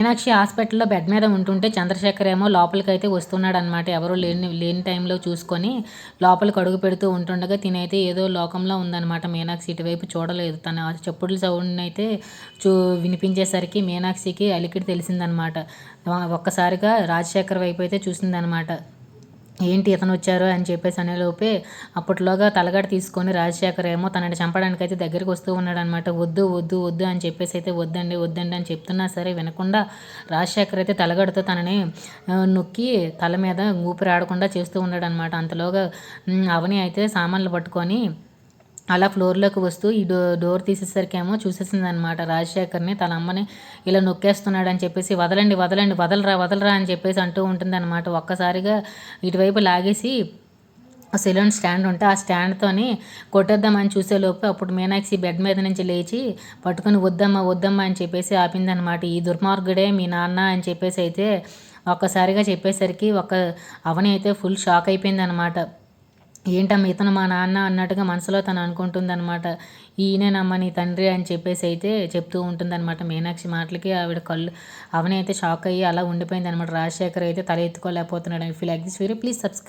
మీనాక్షి హాస్పిటల్లో బెడ్ మీద ఉంటుంటే చంద్రశేఖర్ ఏమో లోపలికి అయితే వస్తున్నాడు అనమాట ఎవరు లేని లేని టైంలో చూసుకొని లోపలికి అడుగు పెడుతూ ఉంటుండగా తినైతే ఏదో లోకంలో ఉందన్నమాట. మీనాక్షి ఇటువైపు చూడలేదు. తన చెప్పుడుల సౌండ్ అయితే చూ వినిపించేసరికి మీనాక్షికి అలికిడి తెలిసిందనమాట ఒక్కసారిగా రాజశేఖర్ వైపు అయితే చూసిందనమాట ఏంటి ఇతను వచ్చారు అని చెప్పేసి అనేలోపే అప్పట్లోగా తలగడ తీసుకొని రాజశేఖర్ ఏమో తనని చంపడానికి అయితే దగ్గరికి వస్తూ ఉన్నాడు అనమాట వద్దు వద్దు వద్దు అని చెప్పేసి అయితే వద్దండి వద్దండి అని చెప్తున్నా సరే వినకుండా రాజశేఖర్ అయితే తలగడతో తనని నొక్కి తల మీద ఊపిరాడకుండా చేస్తూ ఉన్నాడు అనమాట అంతలోగా అవని అయితే సామాన్లు పట్టుకొని అలా ఫ్లోర్లోకి వస్తూ ఈ డో డోర్ తీసేసరికేమో చూసేసింది అనమాట రాజశేఖర్ని. తన అమ్మని ఇలా నొక్కేస్తున్నాడు అని చెప్పేసి వదలండి వదలండి వదలరా వదలరా అని చెప్పేసి అంటూ ఉంటుంది అనమాట ఒక్కసారిగా ఇటువైపు లాగేసి సెలూన్ స్టాండ్ ఉంటే ఆ స్టాండ్తోని కొట్టేద్దామని చూసేలోపు అప్పుడు మీనాక్షి బెడ్ మీద నుంచి లేచి పట్టుకొని వద్దమ్మా వద్దమ్మా అని చెప్పేసి ఆపిందనమాట. ఈ దుర్మార్గుడే మీ నాన్న అని చెప్పేసి అయితే ఒక్కసారిగా చెప్పేసరికి ఒక అవని అయితే ఫుల్ షాక్ అయిపోయింది అనమాట ఏంటమ్మా ఇతను మా నాన్న అన్నట్టుగా మనసులో తను అనుకుంటుందన్నమాట. ఈయనేనమ్మ నీ తండ్రి అని చెప్పేసి అయితే చెప్తూ ఉంటుందన్నమాట. మీనాక్షి మాటలకి ఆవిడ కళ్ళు అవనైతే షాక్ అయ్యి అలా ఉండిపోయింది అనమాట రాజశేఖర్ అయితే తల ఎత్తుకోలేకపోతున్నాడు. Feel like this video please subscribe